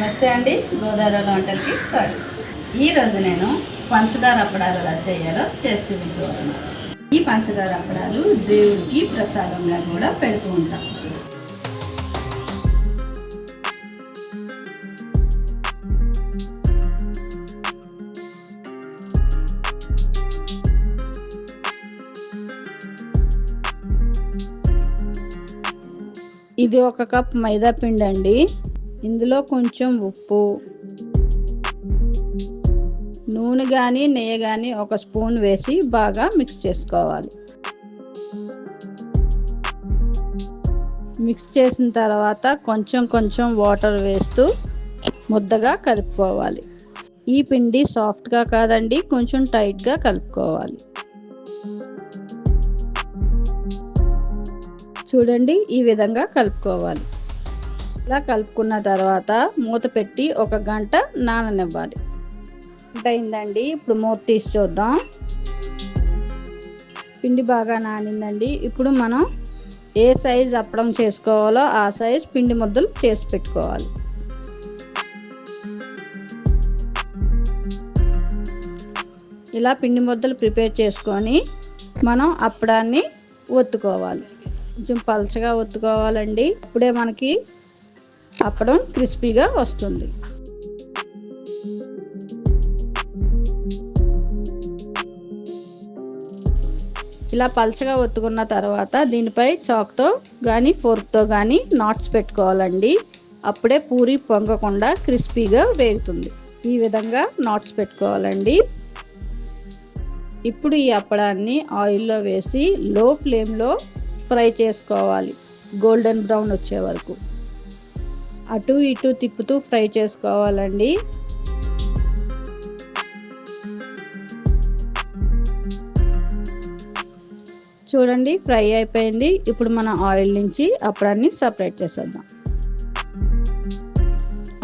నమస్తే అండి గోదావరిలో వంటలకి స్వాగతం. ఈరోజు నేను పంచదార అప్పడాలు ఎలా చేయాలో చేసి చూపించబోతున్నాను ఈ పంచదార అప్పడాలు దేవుడికి ప్రసాదంగా కూడా పెడుతూ ఉంటాం. ఇది ఒక కప్ మైదా పిండి అండి ఇందులో కొంచెం ఉప్పు నూనె కానీ నెయ్యి కానీ ఒక స్పూన్ వేసి బాగా మిక్స్ చేసుకోవాలి. మిక్స్ చేసిన తర్వాత కొంచెం కొంచెం వాటర్ వేస్తూ ముద్దగా కలుపుకోవాలి. ఈ పిండి సాఫ్ట్గా కాదండి కొంచెం టైట్గా కలుపుకోవాలి. చూడండి ఈ విధంగా కలుపుకోవాలి. ఇలా కలుపుకున్న తర్వాత మూత పెట్టి ఒక గంట నాననివ్వాలి. అయిందండి ఇప్పుడు మూత తీసి చూద్దాం. పిండి బాగా నానిందండి. ఇప్పుడు మనం ఏ సైజ్ అప్పడం చేసుకోవాలో ఆ సైజ్ పిండి ముద్దలు చేసి పెట్టుకోవాలి. ఇలా పిండి ముద్దలు ప్రిపేర్ చేసుకొని మనం అప్పడాన్ని ఒత్తుకోవాలి. కొంచెం పలచగా ఒత్తుకోవాలండి. ఇప్పుడే మనకి అప్పడం క్రిస్పీగా వస్తుంది. ఇలా పలచగా ఒత్తుకున్న తర్వాత దీనిపై చాక్తో కానీ ఫోర్క్తో కానీ నాట్స్ పెట్టుకోవాలండి. అప్పుడే పూరి పొంగకుండా క్రిస్పీగా వేగుతుంది. ఈ విధంగా నాట్స్ పెట్టుకోవాలండి. ఇప్పుడు ఈ అప్పడాన్ని ఆయిల్లో వేసి లో ఫ్లేమ్లో ఫ్రై చేసుకోవాలి. గోల్డెన్ బ్రౌన్ వచ్చే వరకు. అటు ఇటు తిప్పుతూ ఫ్రై చేసుకోవాలండి. చూడండి ఫ్రై అయిపోయింది. ఇప్పుడు మన ఆయిల్ నుంచి అప్పడాన్ని సపరేట్ చేసేద్దాం.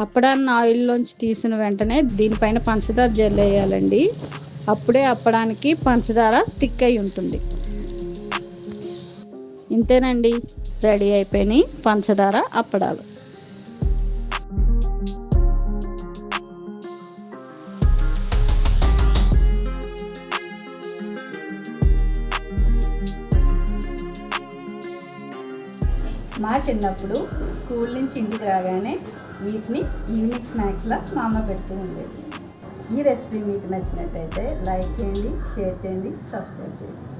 అప్పడాన్ని ఆయిల్లోంచి తీసిన వెంటనే దీనిపైన పంచదార జెల్ వేయాలండి. అప్పుడే అప్పడానికి పంచదార స్టిక్ అయి ఉంటుంది. ఇంతేనండి. రెడీ అయిపోయినాయి పంచదార అప్పడాలు. మా చిన్నప్పుడు స్కూల్ నుంచి ఇంటికి రాగానే వీటిని ఈవినింగ్ స్నాక్స్లో మా అమ్మ పెడుతూ ఉండేది. ఈ రెసిపీ మీకు నచ్చినట్టయితే లైక్ చేయండి షేర్ చేయండి సబ్స్క్రైబ్ చేయండి.